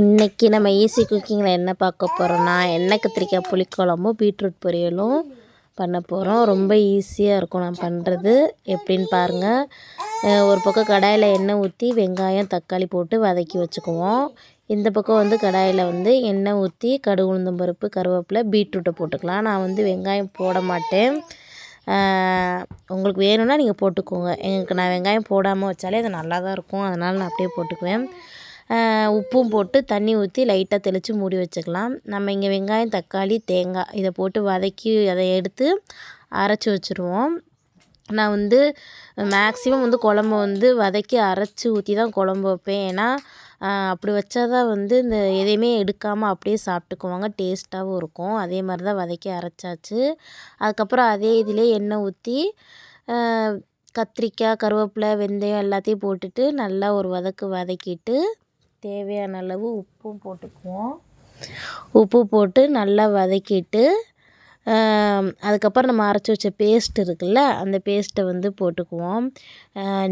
இன்றைக்கி நம்ம ஈஸி குக்கிங்கில் என்ன பார்க்க போகிறோன்னா எண்ணெய் கத்திரிக்காய் புளிக்குழம்பும் பீட்ரூட் பொரியலும் பண்ண போகிறோம் ரொம்ப ஈஸியாக இருக்கும் நான் பண்ணுறது எப்படின்னு பாருங்கள் ஒரு பக்கம் கடாயில் எண்ணெய் ஊற்றி வெங்காயம் தக்காளி போட்டு வதக்கி வச்சுக்குவோம். இந்த பக்கம் வந்து கடாயில் வந்து எண்ணெய் ஊற்றி கடுகு உளுந்தம் பருப்பு கருவேப்பிலை பீட்ரூட்டை போட்டுக்கலாம். நான் வந்து வெங்காயம் போட மாட்டேன். உங்களுக்கு வேணும்னா நீங்கள் போட்டுக்கோங்க. எங்களுக்கு நான் வெங்காயம் போடாமல் வச்சாலே அது நல்லா தான் இருக்கும். அதனால் நான் அப்படியே போட்டுக்குவேன். உப்பும் போட்டு தண்ணி ஊற்றி லைட்டாக தெளித்து மூடி வச்சுக்கலாம். நம்ம இங்கே வெங்காயம் தக்காளி தேங்காய் இதை போட்டு வதக்கி அதை எடுத்து அரைச்சி வச்சுருவோம். நான் வந்து மேக்ஸிமம் வந்து குழம்ப வந்து வதக்கி அரைச்சி ஊற்றி தான் குழம்பு வைப்பேன். ஏன்னா அப்படி வச்சா தான் வந்து இந்த எதையுமே எடுக்காமல் அப்படியே சாப்பிட்டுக்குவாங்க. டேஸ்ட்டாகவும் இருக்கும். அதே மாதிரி தான் வதக்கி அரைச்சாச்சு. அதுக்கப்புறம் அதே இதிலே எண்ணெய் ஊற்றி கத்திரிக்காய் கருவேப்பிலை வெந்தயம் எல்லாத்தையும் போட்டுட்டு நல்லா ஒரு வதக்கு வதக்கிட்டு தேவையான அளவு உப்பும் போட்டுக்குவோம். உப்பு போட்டு நல்லா வதக்கிட்டு அதுக்கப்புறம் நம்ம அரைச்சி வச்ச பேஸ்ட் இருக்குல்ல அந்த பேஸ்ட்டை வந்து போட்டுக்குவோம்.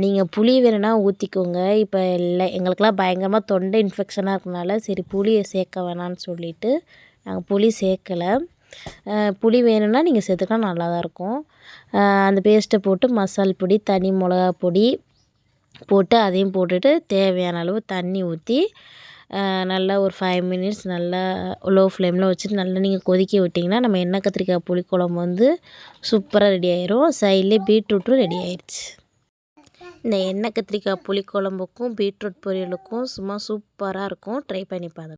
நீங்கள் புளி வேணும்னா ஊற்றிக்கோங்க இப்போ இல்லை எங்களுக்கெல்லாம் பயங்கரமாக தொண்டை இன்ஃபெக்ஷனாக இருக்கனால சரி புளியை சேர்க்க வேணான்னு சொல்லிவிட்டு நாங்கள் புளி சேர்க்கலை. புளி வேணும்னா நீங்கள் சேர்த்துக்கலாம் நல்லா தான் இருக்கும் அந்த பேஸ்ட்டை போட்டு மசால் பொடி தனி மிளகா பொடி போட்டு அதையும் போட்டுட்டு தேவையான அளவு தண்ணி ஊற்றி நல்லா ஒரு ஃபைவ் மினிட்ஸ் நல்லா லோ ஃப்ளேமில் வச்சுட்டு நல்லா நீங்கள் கொதிக்க விட்டிங்கன்னா நம்ம எண்ணெய் கத்திரிக்காய் புளிக்குழம்பு வந்து சூப்பராக ரெடி ஆயிரும். சைட்லேயே பீட்ரூட்டும் ரெடி ஆயிடுச்சு இந்த எண்ணெய் கத்திரிக்காய் புளிக்குழம்புக்கும் பீட்ரூட் பொரியலுக்கும் சும்மா சூப்பராக இருக்கும். ட்ரை பண்ணி பாருங்கள்